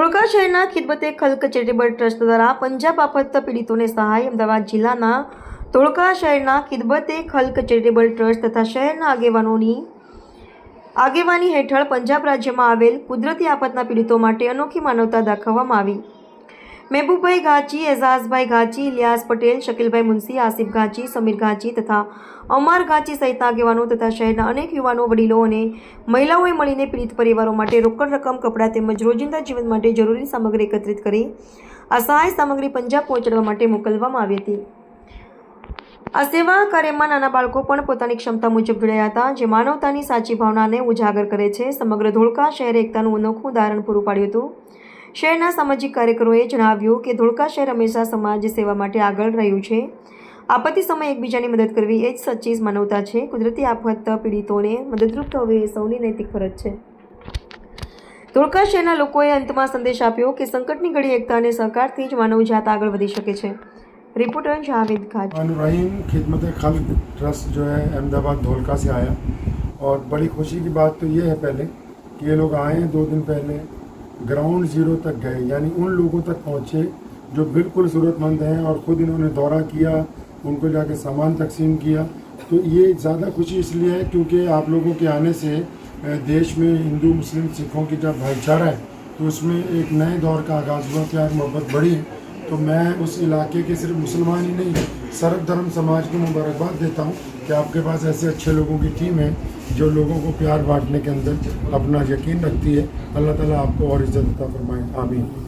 ધોળકા શહેરના Khidmate ખલક charitable trust દ્વારા પંજાબ આફત પીડિતોને સહાય, અમદાવાદ જિલ્લાના ધોળકા શહેરના ખિદમતે ખલ્ક ચેરિટેબલ ટ્રસ્ટ તથા શહેરના આગેવાનોની આગેવાની હેઠળ પંજાબ રાજ્યમાં આવેલ કુદરતી આફતના પીડિતો માટે અનોખી માનવતા દાખવવામાં આવી. મહેબૂબભાઈ ઘાંચી એઝાઝભાઈ ઘાંચી ઇલિયાસ પટેલ શકીલભાઈ મુનસી આસિફ ઘાંચી સમીર ઘાંચી તથા અમાર ઘાંચી સહિતના આગેવાનો તથા શહેરના અનેક યુવાનો, વડીલો અને મહિલાઓએ મળીને પીડિત પરિવારો માટે રોકડ રકમ, કપડાં તેમજ રોજિંદા જીવન માટે જરૂરી સામગ્રી એકત્રિત કરી આ સહાય સામગ્રી પંજાબ પહોંચાડવા માટે મોકલવામાં આવી હતી. આ સેવા કાર્યમાં નાના બાળકો પણ પોતાની ક્ષમતા મુજબ જોડાયા હતા, જે માનવતાની સાચી ભાવનાને ઉજાગર કરે છે. સમગ્ર ધોળકા શહેર એકતાનું અનોખું ઉદાહરણ પૂરું પાડ્યું હતું. શહેરના સામાજિક કાર્યકરોએ જણાવ્યું કે ધોળકા શહેર હંમેશા સમાજ સેવા માટે આગળ રહ્યું છે આપત્તિ સમયે એકબીજાની મદદ કરવી એ જ સચ્ચી માનવતા છે કુદરતી આફત પીડિતોને મદદરૂપ થવી એ સૌની નૈતિક ફરજ છે ધોળકા શહેરના લોકોએ અંતમાં સંદેશ આપ્યો કે સંકટની ઘડી એકતા અને સહકારથી જ માનવજાત આગળ વધી શકે છે રિપોર્ટર જાવેદ ખાજ रहीम खिदमत खल्क ट्रस्ट जो है अहमदाबाद धोलका से आया और बड़ी खुशी की बात तो ये है पहले कि ये लोग आए हैं दो दिन पहले ग्राउंड ज़ीरो तक गए, यानी उन लोगों तक पहुँचे जो बिल्कुल ज़रूरतमंद हैं और ख़ुद इन्होंने दौरा किया, उनको जाके सामान तकसीम किया। तो ये ज़्यादा खुशी इसलिए है क्योंकि आप लोगों के आने से देश में हिंदू, मुस्लिम, सिखों की जब भाईचारा है तो उसमें एक नए दौर का आगाज़ हुआ प्यार मोहब्बत बढ़ी तो मैं उस इलाके के सिर्फ़ मुसलमान ही नहीं सर्व धर्म समाज को मुबारकबाद देता हूँ। कि आपके पास ऐसे अच्छे लोगों की टीम है जो लोगों को प्यार बांटने के अंदर अपना यकीन रखती है अल्लाह ताला आपको और इज्जत अता फरमाए आमीन